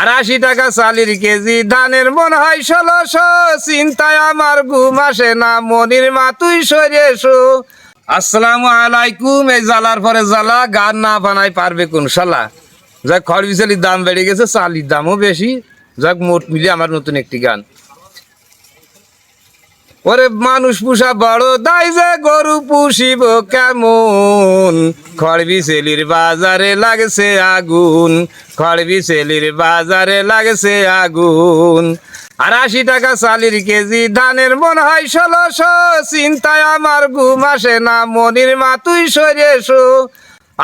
আর আশি টাকা চালির কেজি, ধানের মন হয় ষোলোশো, চিন্তায় আমার ঘুম আসে না, মনির মা তুই সরে আসসালামু আলাইকুম, এই জ্বালার পরে জ্বালা, গান না বানাই পারবে কোন শালা? যাক, খড় বিচালির দাম বেড়ে গেছে, চালির দামও বেশি। যাক, মোট মিলিয়ে আমার নতুন একটি গান। ওরে মানুষ পুষা বড় দায় যে গরু পুষিব কেমন? খড়বি সেলির বাজারে লাগছে আগুন, খড়বি সেলির বাজারে লাগছে আগুন। আর আশি টাকা চালির কেজি ধানের মন হয় ষোলোশো, চিন্তায় আমার ঘুম আসে না, মনির মা তুই সরে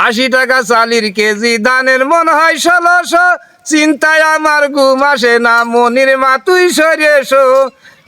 আশি টাকা চালির কেজি ধানের মন হয় ষোলোশো, চিন্তায় আমার ঘুম আসে না, মনির মা তুই সরে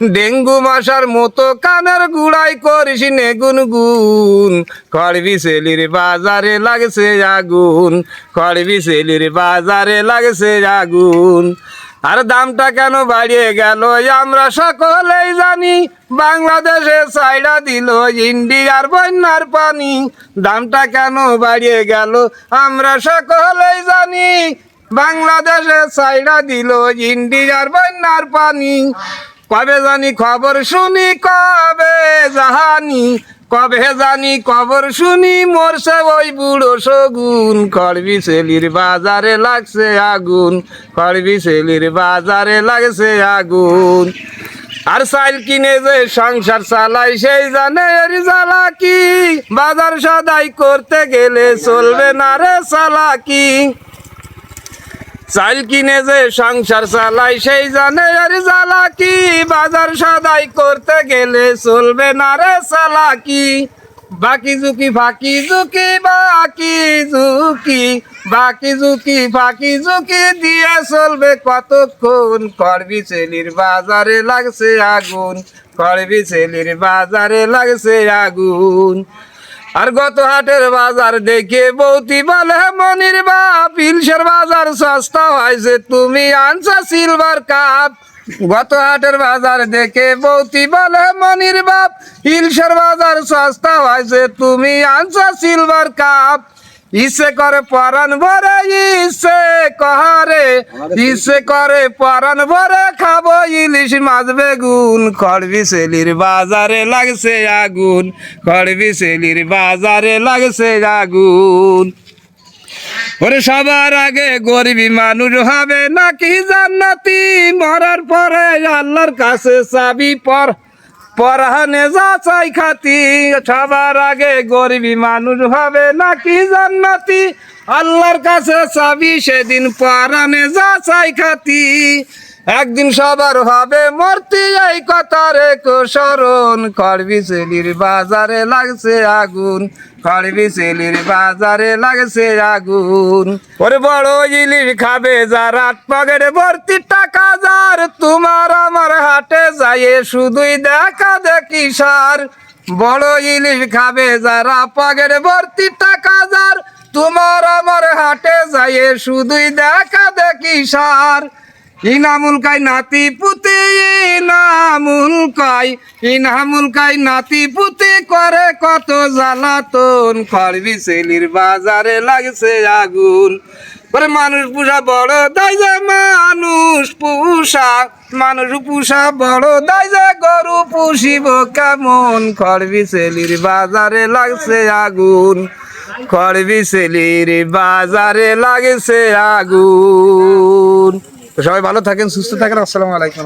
ডেঙ্গু মশার মতো কানের গুড়াই করিস নেগুন গুনগুন। খড়বি সেলির বাজারে লাগছে আগুন। খড়বি সেলির বাজারে লাগছে আগুন। আর দামটা কেন বাড়িয়ে গেল আমরা সকলেই জানি। বাংলাদেশে সাইডা দিল ইন্ডিয়ার বন্যার পানি। দামটা কেন বাড়িয়ে গেল আমরা সকলেই জানি। বাংলাদেশে সাইডা দিল ইন্ডিয়ার বন্যার পানি। কবে জানি খবর শুনি, কবে জাহানি? কবে জানি খবর শুনি, মরছে ওই বুড়ো সগুন খড়বি সেলির বাজারে লাগছে আগুন, খড়বি সেলির বাজারে লাগছে আগুন। আর সাইল কিনে যে সংসার চালাই, সেই জানে এর জ্বালা বাজার সদাই করতে গেলে চলবে না রে চালাকি। চাল কিনে যে সংসার চালাই, সেই জানে আর জ্বালাকি বাজার সদাই করতে গেলে চলবে না রে চালাকি। বাকি ঝুঁকি, ফাঁকি ঝুঁকি, বাকি ঝুঁকি বাকি ঝুঁকি, ফাঁকি ঝুঁকি দিয়ে চলবে কতক্ষণ? করবি ছেলির বাজারে লাগছে আগুন, করবি ছেলির বাজারে লাগছে আগুন। আর গত হাটের বাজার দেখে বৌতি বলে, মনির বাপ, ইলশের বাজার সস্তা হয়েছে, তুমি আনছা সিলভার কাপ গত হাটের বাজার দেখে বৌতি বলে, মনির বাপ, ইলশের বাজার সস্তা হয়েছে, তুমি আনছা সিলভার কাপ ইসে করে পরান ভরে ইসে কহারে ইসে করে পরান ভরে খাব ইলিশ মাছ বেগুন। খড়বি সেলির বাজারে লাগছে আগুন খড়বি সেলির বাজারে লাগছে আগুন। ওরে সবার আগে গরিবী মানুষ হবে নাকি জান্নাতি? মরার পরে আল্লাহর কাছে চাবি পর পরহানে যা চাই খাতি, সবার আগে গরিবী মানুষ হবে নাকি জান্নাতি? আল্লাহর কাছে চাবি, সেদিন পরানে যা চাই খাতি। একদিন সবার হবে মূর্তি, এই কথা রেখো স্মরণ খড়বি সেলির বাজারে লাগছে আগুন, খড়বি সেলির বাজারে লাগছে আগুন। ওর বড় ইলিশ খাবে যার আট পকেটে ভর্তি টাকা, যার তোমার আমার যায় শুধুই দেখা দেখি সার। বড় ইলিশ খাবে যারা পকেটে ভর্তি টাকা যার। তোমার আমার হাটে যায় শুধুই দেখা দেখি সার। ইনামুল কাই নাতি পুতি, ইনামুল কাই ইনামুল কাই নাতি পুতি করে কত জ্বালাতন। খড়বি সেলির বাজারে লাগছে আগুন। ওরে মানুষ পুষা বড় দায় যে মানুষ পুষা। মানুষ পুষা বড় দায় যে গরু পুষিব কেমন। খড়বি সেলির বাজারে লাগছে আগুন। খড়বি সেলির বাজারে লাগছে আগুন। সবাই ভালো থাকেন, সুস্থ থাকেন, আসসালামু আলাইকুম।